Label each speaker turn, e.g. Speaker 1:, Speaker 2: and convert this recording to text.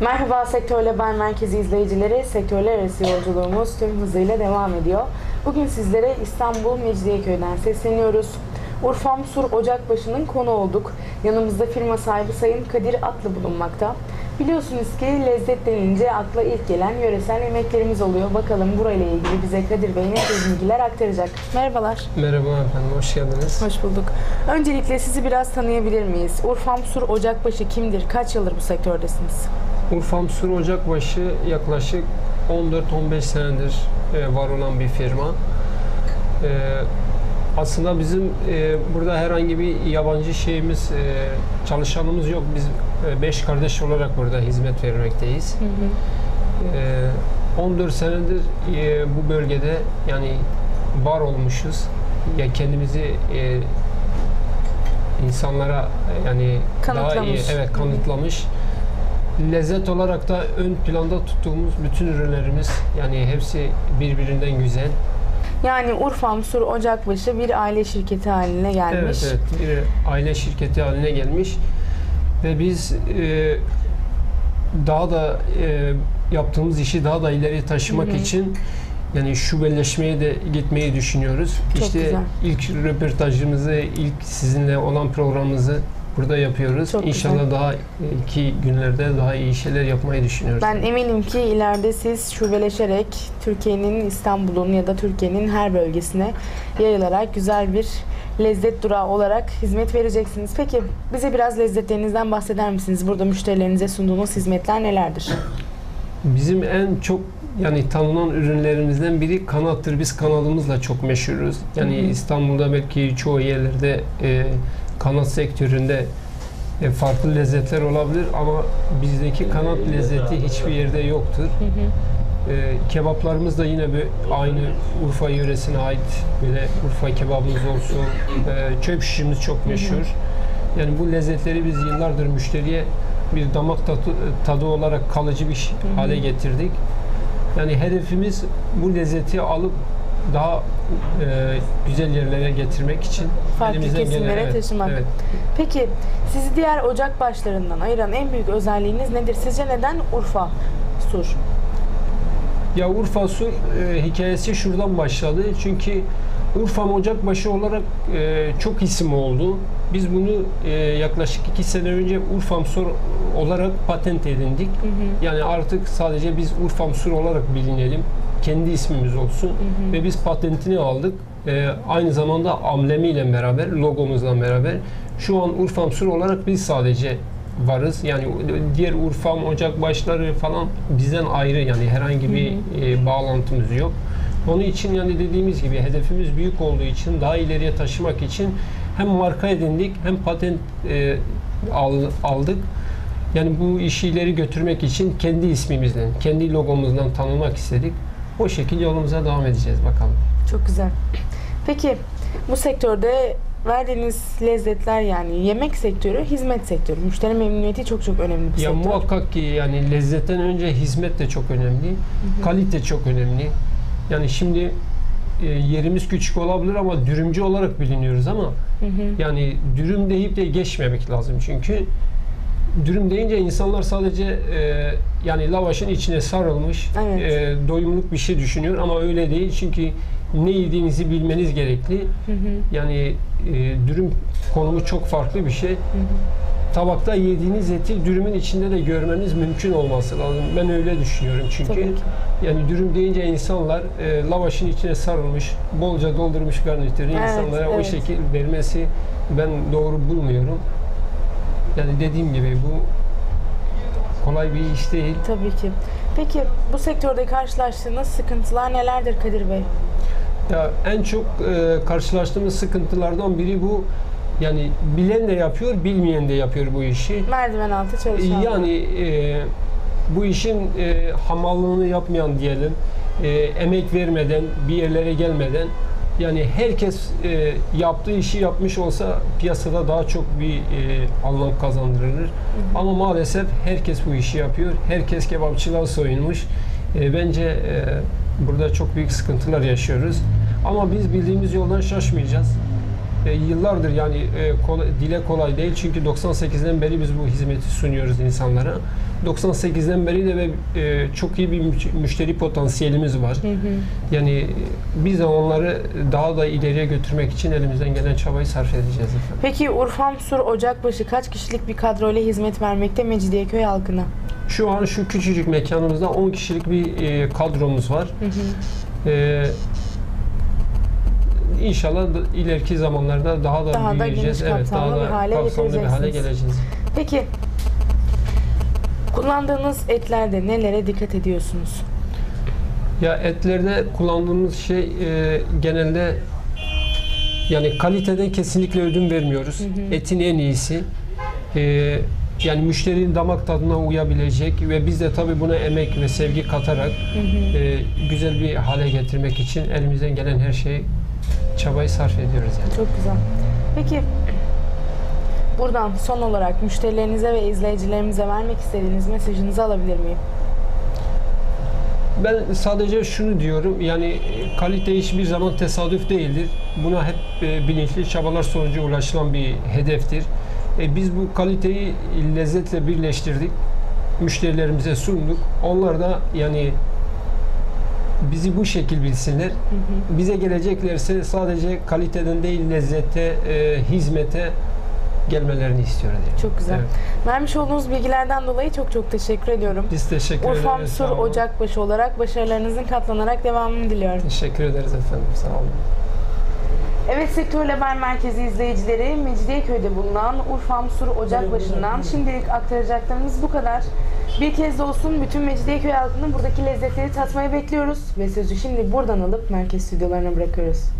Speaker 1: Merhaba Sektör Haber Merkezi izleyicileri. Sektörler arası yolculuğumuz tüm hızıyla devam ediyor. Bugün sizlere İstanbul Mecidiyeköy'den sesleniyoruz. Urfa Sur Ocakbaşı'nın konu olduk. Yanımızda firma sahibi Sayın Kadir Atlı bulunmakta. Biliyorsunuz ki lezzet denince akla ilk gelen yöresel yemeklerimiz oluyor. Bakalım burayla ilgili bize Kadir Bey ne bilgiler aktaracak. Merhabalar.
Speaker 2: Merhaba efendim, hoş geldiniz.
Speaker 1: Hoş bulduk. Öncelikle sizi biraz tanıyabilir miyiz? Urfa Sur Ocakbaşı kimdir? Kaç yıldır bu sektördesiniz?
Speaker 2: Urfam Sur Ocakbaşı yaklaşık 14-15 senedir e, var olan bir firma. E, aslında bizim e, burada herhangi bir yabancı şeyimiz, çalışanımız yok. Biz 5 kardeş olarak burada hizmet vermekteyiz. E, 14 senedir bu bölgede yani var olmuşuz. Ya kendimizi e, insanlara yani daha iyi
Speaker 1: Kanıtlamış.
Speaker 2: evet kanıtlamış. Lezzet olarak da ön planda tuttuğumuz bütün ürünlerimiz yani hepsi birbirinden güzel.
Speaker 1: Yani Urfa Sur Ocakbaşı bir aile şirketi haline gelmiş.
Speaker 2: Evet, evet. Bir aile şirketi haline gelmiş ve biz e, daha da e, yaptığımız işi daha da ileri taşımak
Speaker 1: Hı hı.
Speaker 2: için yani şubeleşmeye de gitmeyi düşünüyoruz.
Speaker 1: Çok
Speaker 2: işte
Speaker 1: güzel.
Speaker 2: ilk röportajımızı, ilk sizinle olan programımızı burada yapıyoruz.
Speaker 1: Çok
Speaker 2: İnşallah
Speaker 1: güzel.
Speaker 2: daha iki günlerde daha iyi şeyler yapmayı düşünüyoruz.
Speaker 1: Ben eminim ki ileride siz şubeleşerek Türkiye'nin İstanbul'un ya da Türkiye'nin her bölgesine yayılarak güzel bir lezzet durağı olarak hizmet vereceksiniz. Peki bize biraz lezzetlerinizden bahseder misiniz? Burada müşterilerinize sunduğunuz hizmetler nelerdir?
Speaker 2: Bizim en çok yani tanınan ürünlerimizden biri kanattır. Biz kanadımızla çok meşhuruz. Yani
Speaker 1: Hı hı.
Speaker 2: İstanbul'da belki çoğu yerlerde e, kanat sektöründe e, farklı lezzetler olabilir ama bizdeki kanat lezzeti hiçbir yerde yoktur. E, kebaplarımız da yine bir aynı Urfa yöresine ait böyle Urfa kebabımız olsun. E, çöp şişimiz çok meşhur. Yani bu lezzetleri biz yıllardır müşteriye bir damak tadı, tadı olarak kalıcı bir şey-
Speaker 1: hı.
Speaker 2: hale getirdik. Yani hedefimiz bu lezzeti alıp daha e, güzel yerlere getirmek için
Speaker 1: Farklı
Speaker 2: elimizden
Speaker 1: kesimlere
Speaker 2: evet,
Speaker 1: taşımak.
Speaker 2: Evet.
Speaker 1: Peki sizi diğer ocak başlarından ayıran en büyük özelliğiniz nedir? Sizce neden Urfa Sur?
Speaker 2: Ya Urfa Sur e, hikayesi şuradan başladı. Çünkü Urfa Ocakbaşı olarak e, çok isim oldu. Biz bunu e, yaklaşık iki sene önce Urfam Sur olarak patent edindik. Yani artık sadece biz Urfam Sur olarak bilinelim. Kendi ismimiz olsun. Ve biz patentini aldık. E, aynı zamanda amblemiyle beraber, logomuzla beraber şu an Urfam Sur olarak biz sadece varız. Yani diğer Urfam, Ocakbaşları falan bizden ayrı yani herhangi bir e, bağlantımız yok. Onun için yani dediğimiz gibi hedefimiz büyük olduğu için daha ileriye taşımak için hem marka edindik hem patent e, al- aldık. Yani bu işi ileri götürmek için kendi ismimizle, kendi logomuzla tanınmak istedik. O şekilde yolumuza devam edeceğiz bakalım.
Speaker 1: Çok güzel. Peki bu sektörde verdiğiniz lezzetler yani yemek sektörü, hizmet sektörü. Müşteri memnuniyeti çok çok önemli bir
Speaker 2: Ya
Speaker 1: sektör.
Speaker 2: muhakkak ki yani lezzetten önce hizmet de çok önemli. Kalite çok önemli. Yani şimdi e, yerimiz küçük olabilir ama dürümcü olarak biliniyoruz ama
Speaker 1: Hı hı.
Speaker 2: yani dürüm deyip de geçmemek lazım çünkü dürüm deyince insanlar sadece e, yani lavaşın içine sarılmış
Speaker 1: Evet.
Speaker 2: e, doyumluk bir şey düşünüyor ama öyle değil çünkü ne yediğinizi bilmeniz gerekli.
Speaker 1: Hı hı.
Speaker 2: Yani e, dürüm konumu çok farklı bir şey. Tabakta yediğiniz eti dürümün içinde de görmeniz mümkün olması lazım. Ben öyle düşünüyorum çünkü. Yani dürüm deyince insanlar e, lavaşın içine sarılmış, bolca doldurmuş garnitürü
Speaker 1: Evet,
Speaker 2: insanlara o
Speaker 1: evet.
Speaker 2: şekil vermesi ben doğru bulmuyorum. Yani dediğim gibi bu kolay bir iş değil.
Speaker 1: Tabii ki. Peki bu sektörde karşılaştığınız sıkıntılar nelerdir Kadir Bey?
Speaker 2: Ya en çok e, karşılaştığımız sıkıntılardan biri bu. Yani bilen de yapıyor, bilmeyen de yapıyor bu işi.
Speaker 1: Merdiven altı çalışanlar.
Speaker 2: Yani e, bu işin e, hamallığını yapmayan diyelim, e, emek vermeden, bir yerlere gelmeden yani herkes e, yaptığı işi yapmış olsa piyasada daha çok bir e, anlam kazandırılır. Ama maalesef herkes bu işi yapıyor. Herkes kebapçılığa soyunmuş. E, bence e, burada çok büyük sıkıntılar yaşıyoruz. Ama biz bildiğimiz yoldan şaşmayacağız. E, yıllardır yani e, kolay- dile kolay değil çünkü 98'den beri biz bu hizmeti sunuyoruz insanlara. 98'den beri de ve e, çok iyi bir müş- müşteri potansiyelimiz var.
Speaker 1: Hı hı.
Speaker 2: Yani biz de onları daha da ileriye götürmek için elimizden gelen çabayı sarf edeceğiz efendim.
Speaker 1: Peki Urfamsur Ocakbaşı kaç kişilik bir kadroyla hizmet vermekte Mecidiyeköy halkına?
Speaker 2: Şu an şu küçücük mekanımızda 10 kişilik bir e, kadromuz var.
Speaker 1: Hı hı.
Speaker 2: E, İnşallah da- ileriki zamanlarda daha da
Speaker 1: Daha da
Speaker 2: büyüyeceğiz.
Speaker 1: geniş
Speaker 2: evet, daha da
Speaker 1: bir hale
Speaker 2: kapsamlı bir hale geleceğiz.
Speaker 1: Peki kullandığınız etlerde nelere dikkat ediyorsunuz?
Speaker 2: Ya etlerde kullandığımız şey e, genelde yani kaliteden kesinlikle ödün vermiyoruz.
Speaker 1: Hı hı.
Speaker 2: Etin en iyisi. E, yani müşterinin damak tadına uyabilecek ve biz de tabii buna emek ve sevgi katarak
Speaker 1: Hı hı.
Speaker 2: e, güzel bir hale getirmek için elimizden gelen her şeyi çabayı sarf ediyoruz yani.
Speaker 1: Çok güzel. Peki buradan son olarak müşterilerinize ve izleyicilerimize vermek istediğiniz mesajınızı alabilir miyim?
Speaker 2: Ben sadece şunu diyorum yani kalite hiçbir zaman tesadüf değildir. Buna hep e, bilinçli çabalar sonucu ulaşılan bir hedeftir. E, biz bu kaliteyi lezzetle birleştirdik. Müşterilerimize sunduk. Onlar da yani bizi bu şekil bilsinler.
Speaker 1: Hı hı.
Speaker 2: Bize geleceklerse sadece kaliteden değil lezzete, e, hizmete gelmelerini istiyoruz. Yani.
Speaker 1: Çok güzel.
Speaker 2: Evet.
Speaker 1: Vermiş olduğunuz bilgilerden dolayı çok çok teşekkür ediyorum.
Speaker 2: Biz teşekkür ederiz. Sağ
Speaker 1: Sur
Speaker 2: olun.
Speaker 1: Ocakbaşı olarak başarılarınızın katlanarak devamını diliyorum.
Speaker 2: Teşekkür ederiz efendim. Sağ olun.
Speaker 1: Evet Sektör Haber Merkezi izleyicileri Mecidiyeköy'de bulunan Urfam Sur Ocakbaşı'ndan şimdilik aktaracaklarımız bu kadar. Bir kez de olsun bütün Mecidiyeköy halkının buradaki lezzetleri tatmayı bekliyoruz ve sözü şimdi buradan alıp merkez stüdyolarına bırakıyoruz.